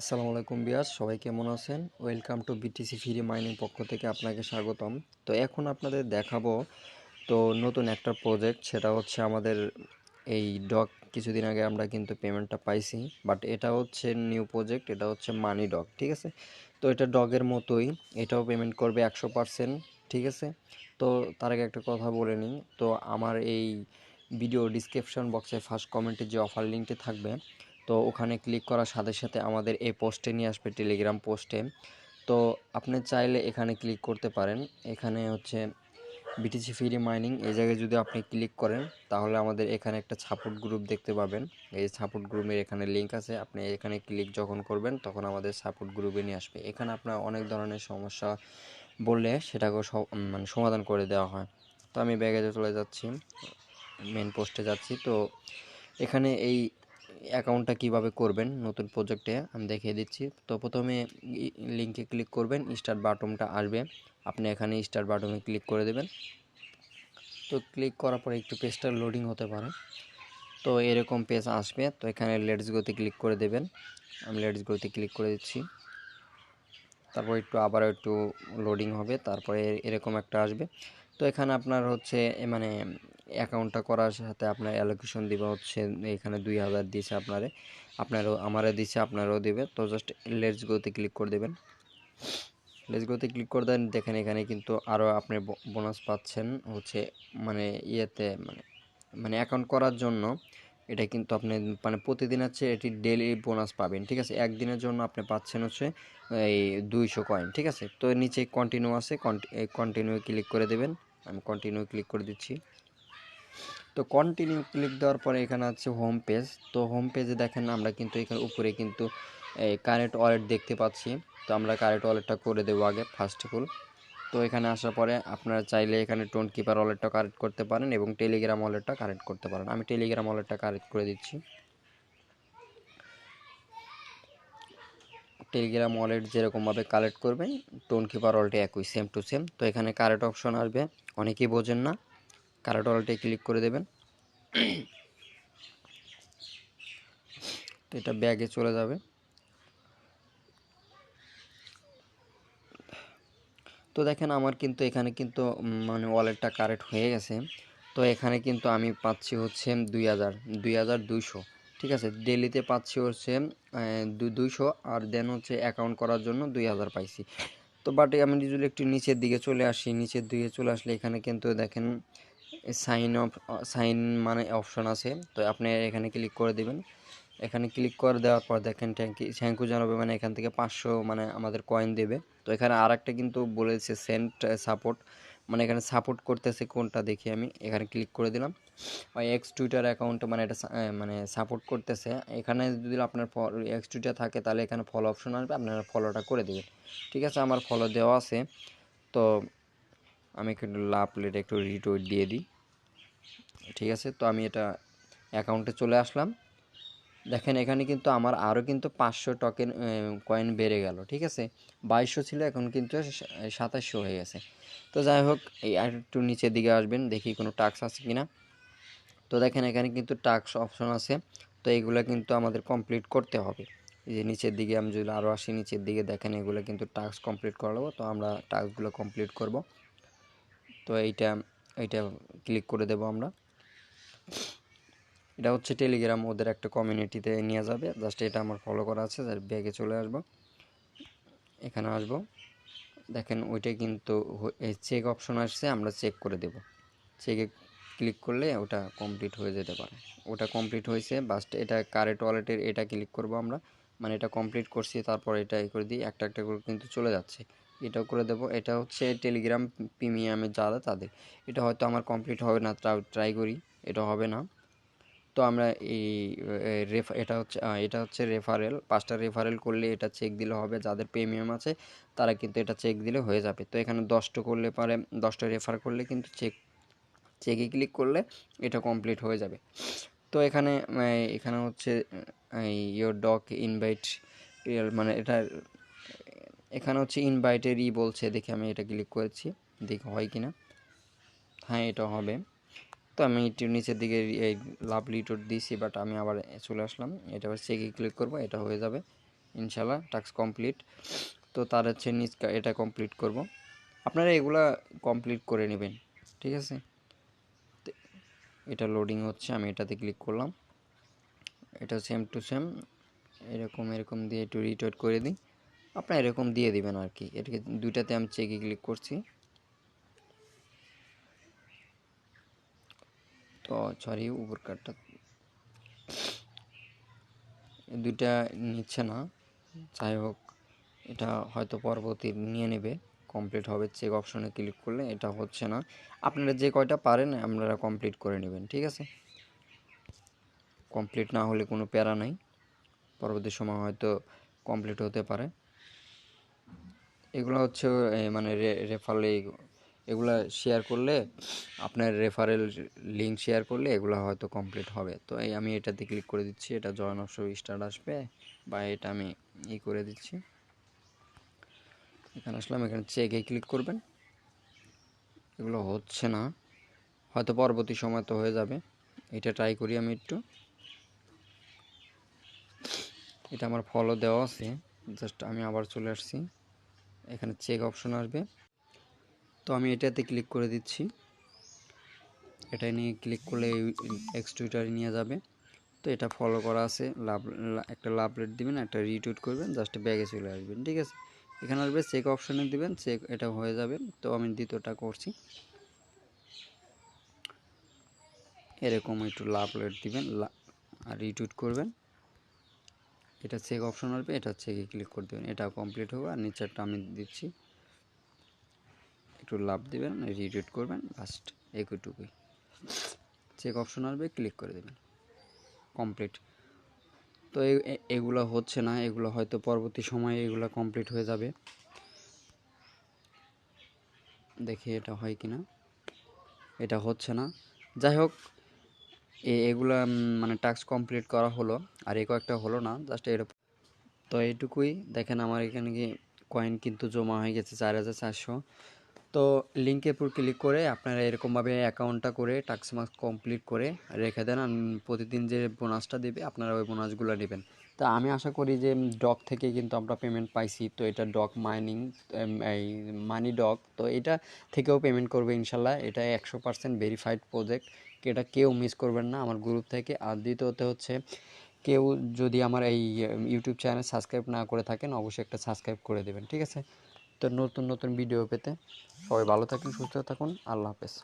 আসসালামু আলাইকুম বিয়াস, সবাই কেমন আছেন? Welcome to BTC free mining পক্ষ থেকে আপনাকে স্বাগতম। তো এখন আপনাদের দেখাবো, তো নতুন একটা প্রজেক্ট সেটা হচ্ছে আমাদের এই ডগ কিছুদিন আগে আমরা কিন্তু পেমেন্টটা পাইছি বাট এটা হচ্ছে নিউ প্রজেক্ট এটা হচ্ছে মানি ডগ ঠিক আছে? তো এটা ডগের মতোই, এটাও পেমেন্ট করবে একশো পারসেন্ট ঠিক আছে? তো তার আগে একটা কথা বলে নিই, তো আমার এই ভিডিও ডিসক্রিপশন বক্সে ফার্স্ট কমেন্টে যে অফার লিঙ্কটি থাকবে তো ওখানে ক্লিক করার সাথে সাথে আমাদের এই পোস্টে নিয়ে আসবে টেলিগ্রাম পোস্টে তো আপনি চাইলে এখানে ক্লিক করতে পারেন। এখানে হচ্ছে বিটিসি ফ্রি মাইনিং এই জায়গায় যদি আপনি ক্লিক করেন, তাহলে আমাদের এখানে একটা সাপোর্ট গ্রুপ দেখতে পাবেন। এই সাপোর্ট গ্রুপের এখানে লিঙ্ক আছে। আপনি এখানে ক্লিক যখন করবেন, তখন আমাদের সাপোর্ট গ্রুপে নিয়ে আসবে। এখানে আপনার অনেক ধরনের সমস্যা বললে সেটাকেও মানে সমাধান করে দেওয়া হয়। তো আমি ব্যাগেজে চলে যাচ্ছি মেন পোস্টে যাচ্ছি। তো এখানে এই অ্যাকাউন্টটা কীভাবে করবেন নতুন প্রজেক্টে আমি দেখিয়ে দিচ্ছি। তো প্রথমে লিঙ্কে ক্লিক করবেন, স্টার্ট বাটনটা আসবে। আপনি এখানে স্টার্ট বাটনে ক্লিক করে দেবেন। তো ক্লিক করার পরে একটু পেজটা লোডিং হতে পারে। তো এরকম পেজ আসবে। তো এখানে লেটস গোতে ক্লিক করে দেবেন। আমি লেটস গোতে ক্লিক করে দিচ্ছি। তারপর একটু আবার একটু লোডিং হবে। তারপরে এরকম একটা আসবে। তো এখানে আপনার হচ্ছে মানে অ্যাকাউন্টটা করার সাথে আপনার অ্যালোকেশন দিবে হচ্ছে, এখানে দুই হাজার দিয়েছে আপনারে। আপনারও আমারও দিচ্ছে আপনারও দেবে। তো জাস্ট লেটস গোতে ক্লিক করে দেবেন। লেটস গোতে ক্লিক করে দেন, দেখেন এখানে কিন্তু আরও আপনি বোনাস পাচ্ছেন হচ্ছে মানে ইয়েতে মানে মানে অ্যাকাউন্ট করার জন্য। এটা কিন্তু আপনি মানে প্রতিদিন হচ্ছে এটি ডেলি বোনাস পাবেন, ঠিক আছে? একদিনের জন্য আপনি পাচ্ছেন হচ্ছে, এই দুইশো কয়েন ঠিক আছে? তো নিচে কন্টিনিউ আছে কন্টিনিউ ক্লিক করে দেবেন। আমি কন্টিনিউ ক্লিক করে দিচ্ছি। তো কন্টিনিউ ক্লিক দেওয়ার পরে এখানে আছে হোম পেজ তো হোম পেজে দেখেন আমরা কিন্তু এখানে উপরে কিন্তু, এই কারেন্ট ওয়ালেট দেখতে পাচ্ছি। তো আমরা কারেন্ট ওয়ালেটটা করে দেবো আগে ফার্স্ট অফ অল তো এখানে আসার পরে আপনারা চাইলে এখানে টোন কিপার ওয়ালেটটা কারেক্ট করতে পারেন এবং টেলিগ্রাম ওয়ালেটটা কারেক্ট করতে পারেন। আমি টেলিগ্রাম ওয়ালেটটা কারেক্ট করে দিচ্ছি। টেলিগ্রাম ওয়ালেট যেরকমভাবে কালেক্ট করবেন, টোন কিপার ওয়ালেটে একই সেম টু সেম তো এখানে কারেক্ট অপশন আসবে, অনেকেই বোঝেন না। কারেন্ট ওয়ালেটে ক্লিক করে দেবেন। তো এটা ব্যাগে চলে যাবে। তো দেখেন আমার কিন্তু এখানে কিন্তু মানে ওয়ালেটটা কারেক্ট হয়ে গেছে। তো এখানে কিন্তু আমি পাচ্ছি হচ্ছে দুই হাজার দুই হাজার দুইশো। ঠিক আছে ডেলিতে পাচ্ছি হচ্ছে দুইশো আর দেন হচ্ছে অ্যাকাউন্ট করার জন্য দুই হাজার পাইছি। তো বাট আমি যদি একটু নিচের দিকে চলে আসি, নিচের দিকে চলে আসলে এখানে কিন্তু দেখেন সাইন অফ সাইন মানে অপশন আছে। তো আপনি এখানে ক্লিক করে দেবেন। এখানে ক্লিক করে দেওয়ার পর দেখেন ট্যাঙ্কি থ্যাংক জানাবে মানে এখান থেকে পাঁচশো মানে আমাদের কয়েন দেবে। তো এখানে আর একটা কিন্তু বলেছে সেন্ট সাপোর্ট মানে এখানে সাপোর্ট করতেছে কোনটা দেখি আমি, এখানে ক্লিক করে দিলাম। ওই এক্স টুইটার অ্যাকাউন্ট মানে এটা মানে সাপোর্ট করতেছে। এখানে যদি আপনার এক্স টুইটার থাকে, তাহলে এখানে ফলো অপশন আসবে, আপনারা ফলোটা করে দেবেন। ঠিক আছে, আমার ফলো দেওয়া আছে। তো আমি একটু লাভ প্লেট একটু রিটুইট দিয়ে দিই। ঠিক আছে, তো আমি এটা অ্যাকাউন্টে চলে আসলাম। দেখেন, এখানে কিন্তু আমার আরও কিন্তু পাঁচশো টকেন কয়েন বেড়ে গেল। ঠিক আছে, বাইশশো ছিল, এখন কিন্তু সাতাশশো হয়ে গেছে। তো যাই হোক, এই একটু নিচের দিকে আসবেন, দেখি কোনো টাক্স আছে কি না তো দেখেন এখানে কিন্তু টাক্স অপশন আছে। তো এইগুলো কিন্তু আমাদের কমপ্লিট করতে হবে। এই যে নিচের দিকে আমি যদি আরও আসি, নিচের দিকে দেখেন এগুলো কিন্তু টাস্ক কমপ্লিট করাবো তো আমরা টাস্কগুলো কমপ্লিট করব। তো এইটা এইটা ক্লিক করে দেব আমরা। এটা হচ্ছে টেলিগ্রাম ওদের একটা কমিউনিটিতে নিয়ে যাবে। জাস্ট এটা আমার ফলো করা আছে ব্যাগে চলে আসব। এখানে আসব। দেখেন ওইটা কিন্তু চেক অপশন আসছে, আমরা চেক করে দেব। চেকে ক্লিক করলে ওটা কমপ্লিট হয়ে যেতে পারে। ওটা কমপ্লিট হয়েছে বাস্ট এটা কারেন্ট ওয়ালেটের এটা ক্লিক করব আমরা। মানে এটা কমপ্লিট করছি, তারপর এটা করে দিই, একটা একটা করে কিন্তু চলে যাচ্ছে। এটাও করে দেবো। এটা হচ্ছে টেলিগ্রাম প্রিমিয়ামের যারা তাদের। এটা হয়তো আমার কমপ্লিট হবে না ট্রাই করি, এটা হবে না। তো আমরা এই রেফ এটা হচ্ছে এটা হচ্ছে রেফারেল পাঁচটা রেফারেল করলে এটা চেক দিলে হবে, যাদের প্রিমিয়াম আছে, তারা কিন্তু এটা চেক দিলে হয়ে যাবে। তো এখানে দশটা করলে পারে, দশটা রেফার করলে কিন্তু চেক চেকে ক্লিক করলে এটা কমপ্লিট হয়ে যাবে। তো এখানে এখানে হচ্ছে ইয়োর ডক ইনভাইট মানে এটা, এখানে হচ্ছে ইনভাইটের ই বলছে, দেখে আমি এটা ক্লিক করেছি, দেখি হয় কি না হ্যাঁ এটা হবে। তো আমি একটু নিচের দিকে, এই লাভ লিটোর দিয়েছি বাট আমি আবার চলে আসলাম। এটা আবার চেকে ক্লিক করব, এটা হয়ে যাবে। ইনশাল্লাহ টাস্ক কমপ্লিট তো তার হচ্ছে নিচ এটা কমপ্লিট করব। আপনারা এগুলা কমপ্লিট করে নেবেন, ঠিক আছে? এটা লোডিং হচ্ছে, আমি এটাতে ক্লিক করলাম। এটা সেম টু সেম এরকম এরকম দিয়ে একটু রিটোয়েট করে দিই। আপনার এরকম দিয়ে দিবেন আর কি এটাকে দুইটাতে আমি চেকে ক্লিক করছি। তো সরি উপর কার্ডটা দুইটা নিচ্ছে না। যাই হোক, এটা হয়তো পরবর্তী নিয়ে নেবে। কমপ্লিট হবে চেক অপশনে ক্লিক করলে এটা হচ্ছে না। আপনারা যে কয়টা পারেন, আপনারা কমপ্লিট করে নেবেন, ঠিক আছে? কমপ্লিট না হলে কোনো প্যারা নাই। পরবর্তী সময় হয়তো কমপ্লিট হতে পারে। এগুলো হচ্ছে মানে রেফারেল এগুলা শেয়ার করলে, আপনার রেফারেল লিঙ্ক শেয়ার করলে এগুলো হয়তো কমপ্লিট হবে। তো এই আমি এটাতে ক্লিক করে দিচ্ছি, এটা জয়েন অপশন স্টার্ট আসবে, বা এটা আমি ই করে দিচ্ছি। এখানে আসলাম, এখানে চেকে ক্লিক করবেন। এগুলো হচ্ছে না। হয়তো পরবর্তী সময় তো হয়ে যাবে। এটা ট্রাই করি আমি একটু। এটা আমার ফলো দেওয়া আছে। জাস্ট আমি আবার চলে আসছি। এখানে চেক অপশন আসবে। তো আমি এটাতে ক্লিক করে দিচ্ছি। এটা নিয়ে ক্লিক করলে এক্স টুইটারে নিয়ে যাবে। তো এটা ফলো করা আছে। লাভ, একটা লাভ রেট দিবেন, একটা রিটুইট করবেন। জাস্ট ব্যাগে চলে আসবেন। ঠিক আছে? এখানে আসবে চেক অপশনে দিবেন চেক এটা হয়ে যাবে। তো আমি দ্বিতীয়টা করছি। এরকম একটু লাভ রেট দিবেন আর রিটুইট করবেন। এটা চেক অপশন আসবে, এটা চেকে ক্লিক করে দেবেন। এটা কমপ্লিট হবে, আর নিচেরটা আমি দিচ্ছি। একটু লাভ দিবেন রিটুইট করবেন লাস্ট একুটুকুই। চেক অপশন আসবে ক্লিক করে দেবেন। কমপ্লিট তো এগুলো হচ্ছে না, এগুলো হয়তো পরবর্তী সময়ে এগুলো কমপ্লিট হয়ে যাবে। দেখি এটা হয় কি না এটা হচ্ছে না। যাই হোক এগুলা মানে টাস্ক কমপ্লিট করা হলো, আর এ কয়েকটা হলো না জাস্ট এরকম তো এইটুকুই। দেখেন আমার এখানে কি কয়েন কিন্তু জমা হয়ে গেছে চার হাজার চারশো। তো লিঙ্কের উপর ক্লিক করে আপনারা এরকমভাবে অ্যাকাউন্টটা করে টাক্স মাস কমপ্লিট করে রেখে দেন প্রতিদিন যে বোনাসটা দেবে, আপনারা ওই বোনাসগুলো নেবেন। তা আমি আশা করি যে ডক থেকে কিন্তু আমরা পেমেন্ট পাইছি, তো এটা ডক মাইনিং এই মানি ডক তো এটা থেকেও পেমেন্ট করবে ইনশাল্লাহ। এটা একশো পার্সেন্ট ভেরিফাইড প্রজেক্ট এটা কেউ মিস করবেন না আমার গ্রুপ থেকে। আর দ্বিতীয়তে হচ্ছে, কেউ যদি আমার এই ইউটিউব চ্যানেল সাবস্ক্রাইব না করে থাকেন, অবশ্যই একটা সাবস্ক্রাইব করে দেবেন, ঠিক আছে? তো নতুন নতুন ভিডিও পেতে। সবাই ভালো থাকুন সুস্থ থাকুন। আল্লাহ হাফেজ।